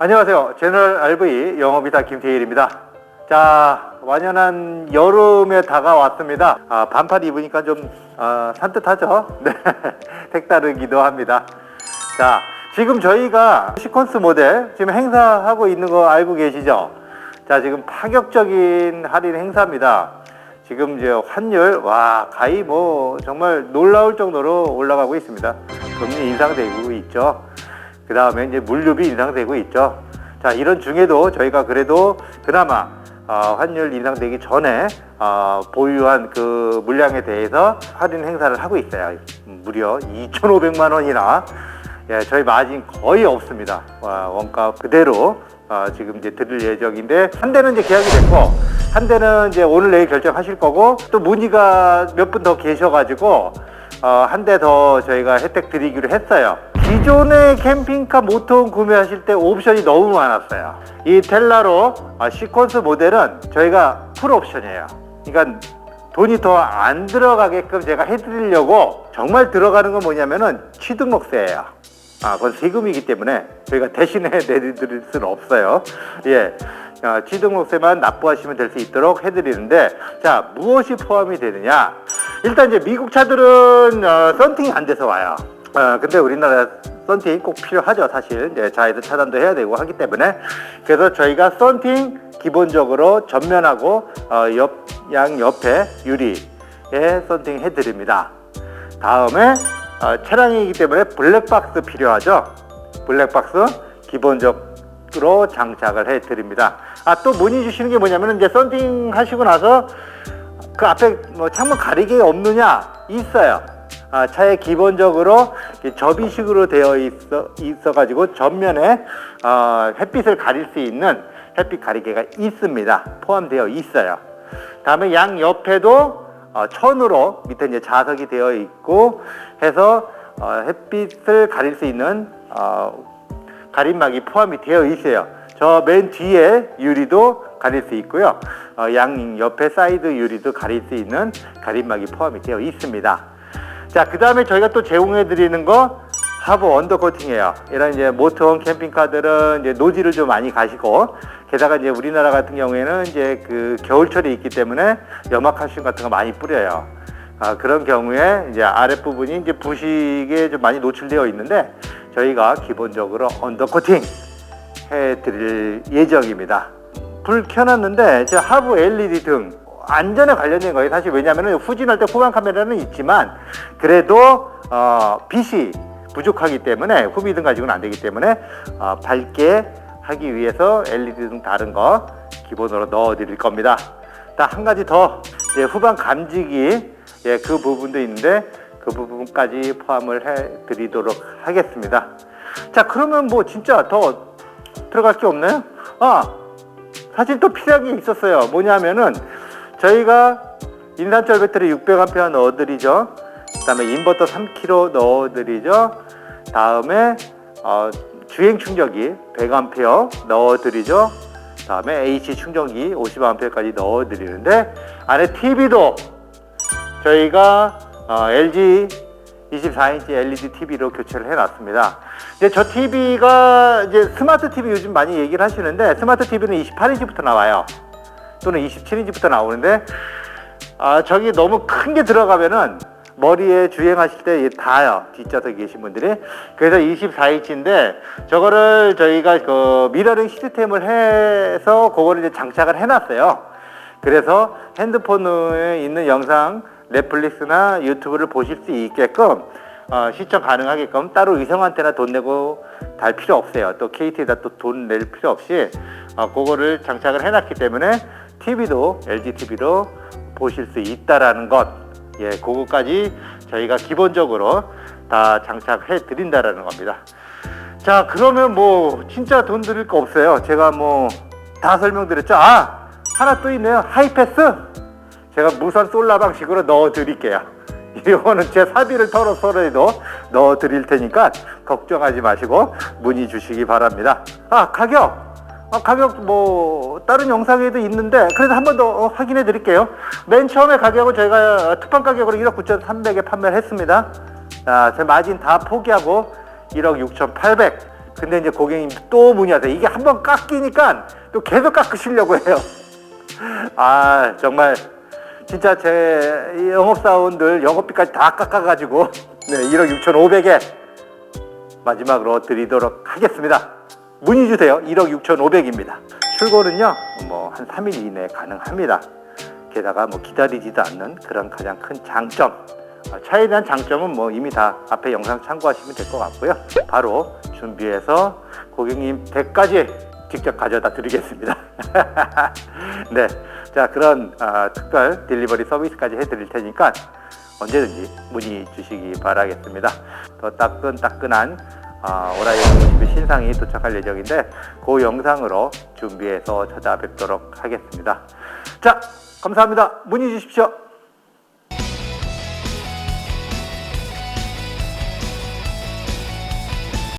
안녕하세요. 채널 RV 영업이다 김태일입니다. 자, 완연한 여름에 다가왔습니다. 아, 반팔 입으니까 좀 아, 산뜻하죠? 네, 색다르기도 합니다. 자, 지금 저희가 시퀀스 모델 지금 행사하고 있는 거 알고 계시죠? 자, 지금 파격적인 할인 행사입니다. 지금 이제 환율 와 가히 뭐 정말 놀라울 정도로 올라가고 있습니다. 금리 인상되고 있죠. 그 다음에 이제 물류비 인상되고 있죠. 자 이런 중에도 저희가 그래도 그나마 어, 환율 인상되기 전에 어, 보유한 그 물량에 대해서 할인 행사를 하고 있어요. 무려 2,500만 원이나 예, 저희 마진 거의 없습니다. 와, 원가 그대로 어, 지금 이제 드릴 예정인데 한 대는 이제 계약이 됐고 한 대는 이제 오늘 내일 결정하실 거고 또 문의가 몇 분 더 계셔가지고 어, 한 대 더 저희가 혜택 드리기로 했어요. 기존의 캠핑카 모터홈 구매하실 때 옵션이 너무 많았어요. 이 텔라로 아, 시퀀스 모델은 저희가 풀 옵션이에요. 그러니까 돈이 더 안 들어가게끔 제가 해드리려고 정말 들어가는 건 뭐냐면은 취등록세예요. 아, 그건 세금이기 때문에 저희가 대신에 내드릴 수는 없어요. 예. 어, 취등록세만 납부하시면 될 수 있도록 해드리는데, 자, 무엇이 포함이 되느냐? 일단 이제 미국 차들은 어, 썬팅이 안 돼서 와요. 어, 근데 우리나라 썬팅 꼭 필요하죠, 사실. 이제 자이드 차단도 해야 되고 하기 때문에. 그래서 저희가 썬팅 기본적으로 전면하고 어, 옆, 양 옆에 유리에 썬팅 해드립니다. 다음에 어, 차량이기 때문에 블랙박스 필요하죠. 블랙박스 기본적으로 장착을 해 드립니다. 아 또 문의 주시는 게 뭐냐면 이제 썬팅 하시고 나서 그 앞에 뭐 창문 가리개 없느냐 있어요. 아, 차에 기본적으로 접이식으로 되어 있어 있어 가지고 전면에 어, 햇빛을 가릴 수 있는 햇빛 가리개가 있습니다. 포함되어 있어요. 다음에 양 옆에도 어, 천으로 밑에 이제 자석이 되어 있고 해서 어, 햇빛을 가릴 수 있는 어, 가림막이 포함이 되어 있어요. 저 맨 뒤에 유리도 가릴 수 있고요. 어, 양 옆에 사이드 유리도 가릴 수 있는 가림막이 포함이 되어 있습니다. 자, 그 다음에 저희가 또 제공해 드리는 거 하부 언더 코팅이에요. 이런 이제 모터홈 캠핑카들은 이제 노지를 좀 많이 가시고 게다가 이제 우리나라 같은 경우에는 이제 그 겨울철이 있기 때문에 염화칼슘 같은 거 많이 뿌려요. 아, 그런 경우에 이제 아랫부분이 이제 부식에 좀 많이 노출되어 있는데 저희가 기본적으로 언더 코팅 해 드릴 예정입니다. 불 켜놨는데 저 하부 LED 등 안전에 관련된 거예요. 사실 왜냐하면 후진할 때 후방 카메라는 있지만 그래도 어, 빛이 부족하기 때문에 후미등 가지고는 안 되기 때문에 어, 밝게 하기 위해서 LED 등 다른 거 기본으로 넣어 드릴 겁니다. 딱한 가지 더 이제 후방 감지기 예, 그 부분도 있는데 그 부분까지 포함을 해 드리도록 하겠습니다. 자 그러면 뭐 진짜 더 들어갈 게 없나요? 아 사실 또 필요한 게 있었어요. 뭐냐면은 저희가 인산철 배터리 600A 넣어드리죠. 그 다음에 인버터 3kg 넣어드리죠. 다음에 어, 주행 충전기 100A 넣어드리죠. 다음에 AC 충전기 50A까지 넣어드리는데 안에 TV도 저희가 어, LG 24인치 LED TV로 교체를 해놨습니다. 이제 저 TV가 이제 스마트 TV 요즘 많이 얘기를 하시는데 스마트 TV는 28인치부터 나와요. 또는 27인치부터 나오는데 아 저기 너무 큰 게 들어가면은 머리에 주행하실 때 닿아요. 뒷좌석에 계신 분들이. 그래서 24인치인데 저거를 저희가 그 미러링 시스템을 해서 그거를 이제 장착을 해놨어요. 그래서 핸드폰에 있는 영상 넷플릭스나 유튜브를 보실 수 있게끔 어, 시청 가능하게끔 따로 의성 안테나 돈 내고 달 필요 없어요. 또 KT에다 또 돈 낼 필요 없이 어, 그거를 장착을 해놨기 때문에 TV도 LG TV로 보실 수 있다라는 것, 예, 그거까지 저희가 기본적으로 다 장착해 드린다라는 겁니다. 자, 그러면 뭐 진짜 돈 드릴 거 없어요. 제가 뭐 다 설명드렸죠. 아, 하나 또 있네요. 하이패스. 제가 무선 솔라 방식으로 넣어 드릴게요. 이거는 제 사비를 털어서라도 넣어 드릴 테니까 걱정하지 마시고 문의 주시기 바랍니다. 아, 가격. 아, 가격 뭐 다른 영상에도 있는데 그래도 한번더 확인해 드릴게요. 맨 처음에 가격은 저희가 특판 가격으로 1억 9,300에 판매를 했습니다. 자, 제 마진 다 포기하고 1억 6,800. 근데 이제 고객님 또 문의하세요. 이게 한 번 깎이니까 또 계속 깎으시려고 해요. 아, 정말 진짜 제 영업사원들 영업비까지 다 깎아가지고 네, 1억 6,500에 마지막으로 드리도록 하겠습니다. 문의 주세요. 1억 6,500입니다. 출고는요, 뭐 한 3일 이내 가능합니다. 게다가 뭐 기다리지도 않는 그런 가장 큰 장점. 아, 차에 대한 장점은 뭐 이미 다 앞에 영상 참고하시면 될 것 같고요. 바로 준비해서 고객님 댁까지 직접 가져다 드리겠습니다. 네. 자, 그런 아, 특별 딜리버리 서비스까지 해드릴 테니까 언제든지 문의 주시기 바라겠습니다. 더 따끈따끈한 아, 오라이언 50의 신상이 도착할 예정인데 그 영상으로 준비해서 찾아뵙도록 하겠습니다. 자, 감사합니다. 문의 주십시오.